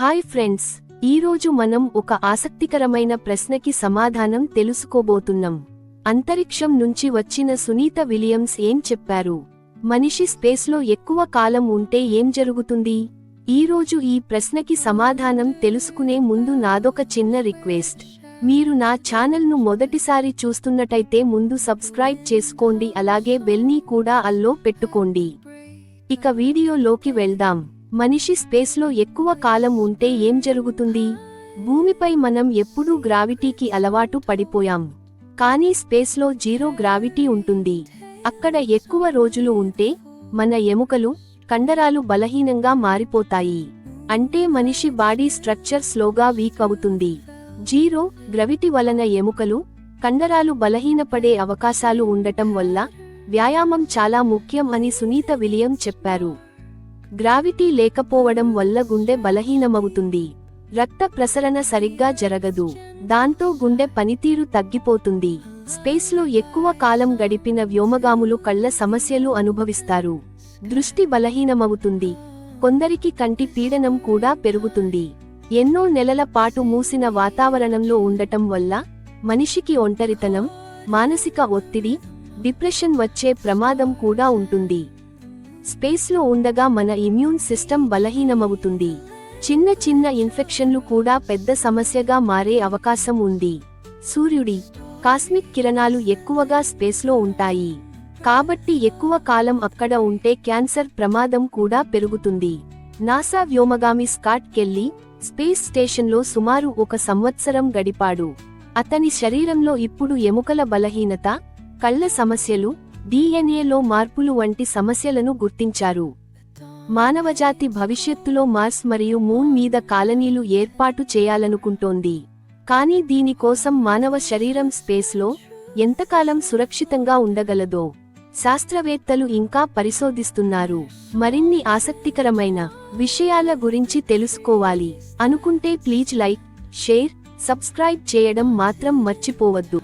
Hi friends ఈరోజు మనం ఒక ఆసక్తికరమైన ప్రశ్నకి సమాధానం తెలుసుకోబోతున్నాం. అంతరిక్షం నుంచి వచ్చిన సునీత విలియమ్స్ ఏం చెప్పారు? మనిషి స్పేస్లో ఎక్కువ కాలం ఉంటే ఏం జరుగుతుంది? ఈరోజు ఈ ప్రశ్నకి సమాధానం తెలుసుకునే ముందు నాదొక చిన్న రిక్వెస్ట్. మీరు నా ఛానల్ను మొదటిసారి చూస్తున్నట్టయితే ముందు సబ్స్క్రైబ్ చేసుకోండి అలాగే బెల్ని కూడా అల్లో పెట్టుకోండి. ఇక వీడియోలోకి వెళ్దాం. మనిషి స్పేస్లో ఎక్కువ కాలం ఉంటే ఏం జరుగుతుంది? భూమిపై మనం ఎప్పుడూ గ్రావిటీకి అలవాటు పడిపోయాం. కానీ స్పేస్లో జీరో గ్రావిటీ ఉంటుంది. అక్కడ ఎక్కువ రోజులు ఉంటే మన ఎముకలు కండరాలు బలహీనంగా మారిపోతాయి. అంటే మనిషి బాడీ స్ట్రక్చర్ స్లోగా వీక్ అవుతుంది. జీరో గ్రవిటీ వలన ఎముకలు కండరాలు బలహీనపడే అవకాశాలు ఉండటం వల్ల వ్యాయామం చాలా ముఖ్యం అని సునీత విలియం చెప్పారు. గ్రావిటీ లేకపోవడం వల్ల గుండె బలహీనమవుతుంది. రక్త ప్రసరణ సరిగ్గా జరగదు. దాంతో గుండె పనితీరు తగ్గిపోతుంది. స్పేస్లో ఎక్కువ కాలం గడిపిన వ్యోమగాములు కళ్ళ సమస్యలు అనుభవిస్తారు. దృష్టి బలహీనమవుతుంది. కొందరికి కంటి పీడనం కూడా పెరుగుతుంది. ఎన్నో నెలల పాటు మూసిన వాతావరణంలో ఉండటం వల్ల మనిషికి ఒంటరితనం మానసిక ఒత్తిడి డిప్రెషన్ వచ్చే ప్రమాదం కూడా ఉంటుంది. స్పేస్లో ఉండగా మన ఇమ్యూన్ సిస్టమ్ బలహీనమవుతుంది. చిన్న చిన్న ఇన్ఫెక్షన్లు కూడా పెద్ద సమస్యగా మారే అవకాశం ఉంది. సూర్యుడి కాస్మిక్ కిరణాలు ఎక్కువగా స్పేస్లో ఉంటాయి. కాబట్టి ఎక్కువ కాలం అక్కడ ఉంటే క్యాన్సర్ ప్రమాదం కూడా పెరుగుతుంది. నాసా వ్యోమగామి స్కాట్ కెల్లీ స్పేస్ స్టేషన్లో సుమారు ఒక సంవత్సరం గడిపాడు. అతని శరీరంలో ఇప్పుడు ఎముకల బలహీనత కళ్ళ సమస్యలు డిఎన్ఏలో మార్పులు వంటి సమస్యలను గుర్తించారు. మానవజాతి భవిష్యత్తులో మార్స్ మరియు మూన్ మీద కాలనీలు ఏర్పాటు చేయాలనుకుంటోంది. కానీ దీనికోసం మానవ శరీరం స్పేస్లో ఎంతకాలం సురక్షితంగా ఉండగలదో శాస్త్రవేత్తలు ఇంకా పరిశోధిస్తున్నారు. మరిన్ని ఆసక్తికరమైన విషయాల గురించి తెలుసుకోవాలి. అనుకుంటే ప్లీజ్ లైక్ షేర్ సబ్స్క్రైబ్ చేయడం మాత్రం మర్చిపోవద్దు.